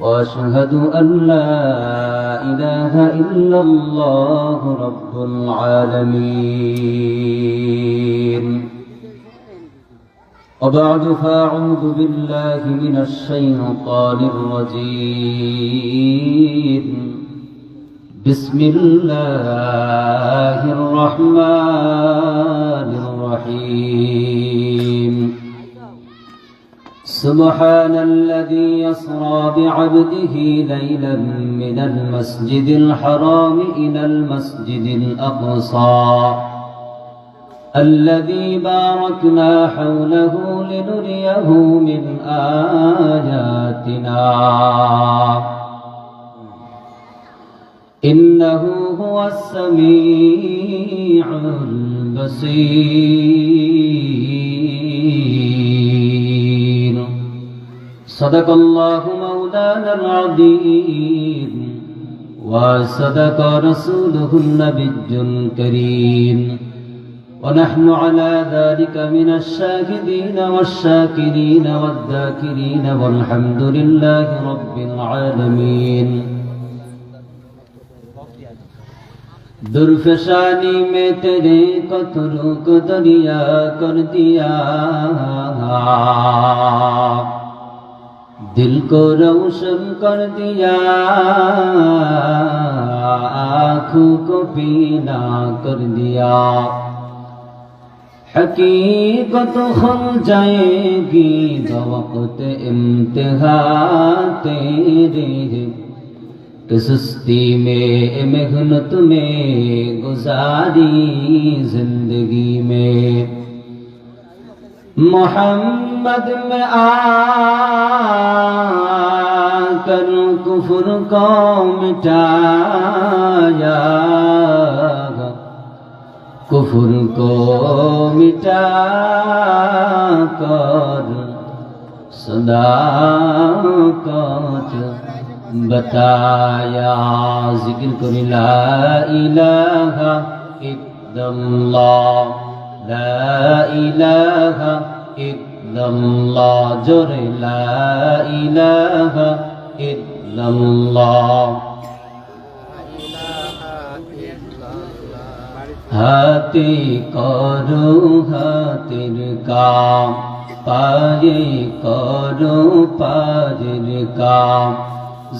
وأشهد أن لا إله إلا الله رب العالمين. وبعد فأعوذ بالله من الشيطان الرجيم. بسم الله الرحمن سبحان الذي يسرى بعبده ليلا من المسجد الحرام إلى المسجد الأقصى. الذي باركنا حوله لنريه من آياتنا. إنه هو السميع البصير. صدق الله مولانا العظيم وصدق رسوله النبي الكريم ونحن على ذلك من الشاهدين والشاكرين والذاكرين والحمد لله رب العالمين درفشانی میں تیرے قطروں کو دریا کر دیا दिल को रोशन कर दिया आंखों को पीना कर दिया हकीकत खुल जाएगी वक्त इम्तिहा तेरे कि सुस्ती में मेहनत में गुजारी जिंदगी में محمد میں آ کر کفر کو مٹایا کفر کو مٹا کر صداقت بتایا ذکر کر لا الہ الا اللہ লা ইলাহা ইল্লাল্লাহ, জোরে লা ইলাহা ইল্লাল্লাহ। হাতে করো হাতের কাম, পায়ে করো পায়ের কাম।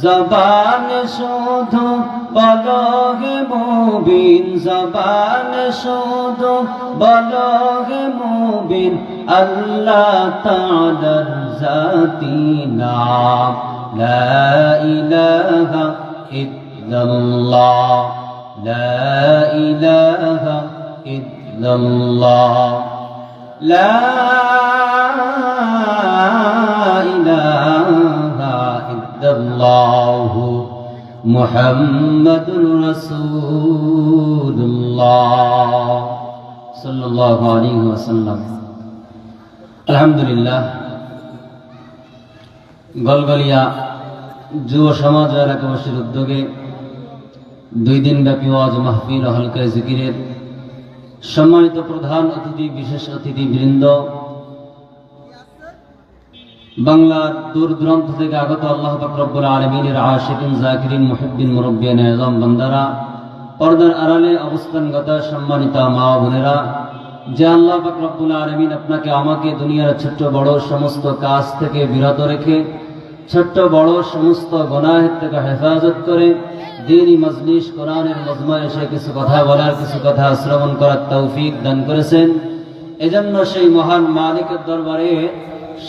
زبان سودو بلاغ مبين زبان سودو بلاغ مبين الله تعالى ذاتي نعم لا إله إلا الله. لا إله إلا الله. لا محمد رسول الله صلى الله عليه وسلم الحمد لله গলগলিয়া যুব সমাজ ও এলাকাবাসীর উদ্যোগে দুই দিন ব্যাপী ওয়াজ মাহফিল ও হালকা জিকিরের সম্মানিত প্রধান অতিথি বিশেষ অতিথি বৃন্দ বাংলার দূর দূরান্ত থেকে আগত আল্লাহ রব্বুল আলমিনের আশিকিন, জাকিরিন মুহিদ্দিন মুরব্বিয়ান আজম বান্দারা, পর্দার আড়ালে অবস্থানগত সম্মানিত মা বোনেরা, যে আল্লাহ রব্বুল আলমিন আপনাকে, আমাকে, দুনিয়ার ছোট্ট বড় সমস্ত কাজ থেকে বিরত রেখে, ছোট্ট বড় সমস্ত গনাহের থেকে হেফাজত করে দিনই মজলিস, কোরআনের মজমা এসে কিছু কথা বলার, কিছু কথা শ্রবণ করার তৌফিক দান করেছেন। এজন্য সেই মহান মালিকের দরবারে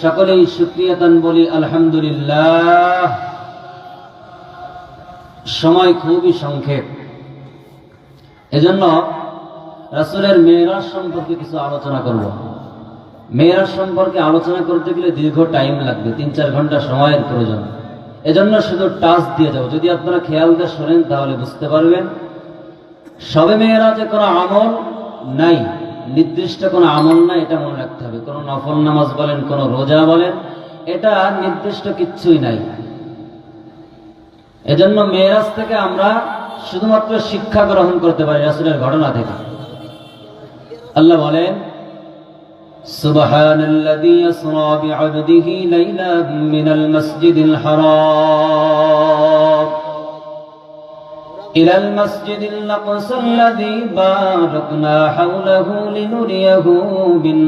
সকলেই শুক্রিয়া দান বলি, আলহামদুলিল্লাহ। সময় খুবই সংক্ষেপ। এজন্য রাসুলের মেয়েরাজ সম্পর্কে কিছু আলোচনা করব। মেয়েরাজ সম্পর্কে আলোচনা করতে গেলে দীর্ঘ টাইম লাগবে তিন চার ঘণ্টা সময়ের প্রয়োজন। এজন্য শুধু টাচ দিয়ে যাব যদি আপনারা খেয়াল দিয়ে শোনেন, তাহলে বুঝতে পারবেন। সবে মেয়েরা যে কোনো আমল নাই। নির্দিষ্ট কোনো আমল নাই এটা মনে রাখতে হবে কোনো নফল নামাজ বলেন কোনো রোজা বলেন এটা নির্দিষ্ট কিচ্ছুই নাই এজন্য মেয়েরাজ থেকে আমরা শুধুমাত্র শিক্ষা গ্রহণ করতে পারি রাসুলের ঘটনা থেকে আল্লাহ বলেন سبحان الذي يسرى بعبده ليلا من المسجد الحرام إلى المسجد الأقصى الذي باركنا حوله لنريه من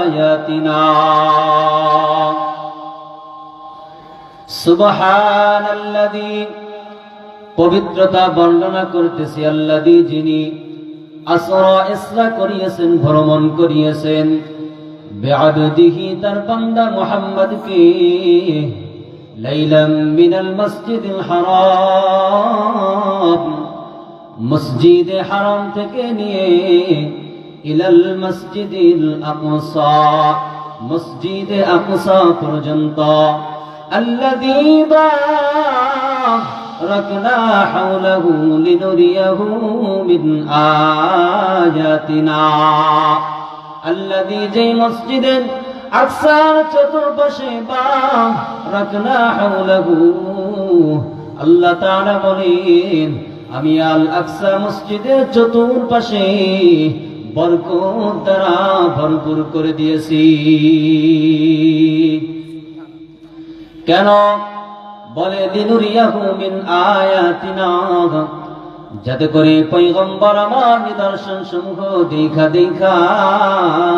آياتنا سبحان الذي পবিত্রতা বর্ণনা করতেছি আল্লাদি যিনি আসরা ইসরা করিয়েছেন ভ্রমণ করিয়েছেন বেআবদিহি তার বান্দা মুহাম্মদকে লাইলাম মিনাল মসজিদিল হারাম মসজিদে হারাম থেকে নিয়ে ইলাল মসজিদিল আকসা মসজিদে আকসা পর্যন্ত الذي باركنا حوله لنريه من آياتنا الذي جي مسجد আকসার চতুর্পাশে বা রাখনা হাওলাহু। আল্লাহ তাআলা বলেন, আমি আল আকসা মসজিদের চতুর্পাশে বরকত দ্বারা ভরপুর করে দিয়েছি। কেন? বলে মিন আয়াতিনা। যাতে করে পৈগম্বর আমার নিদর্শন সমূহ দেখা দেখা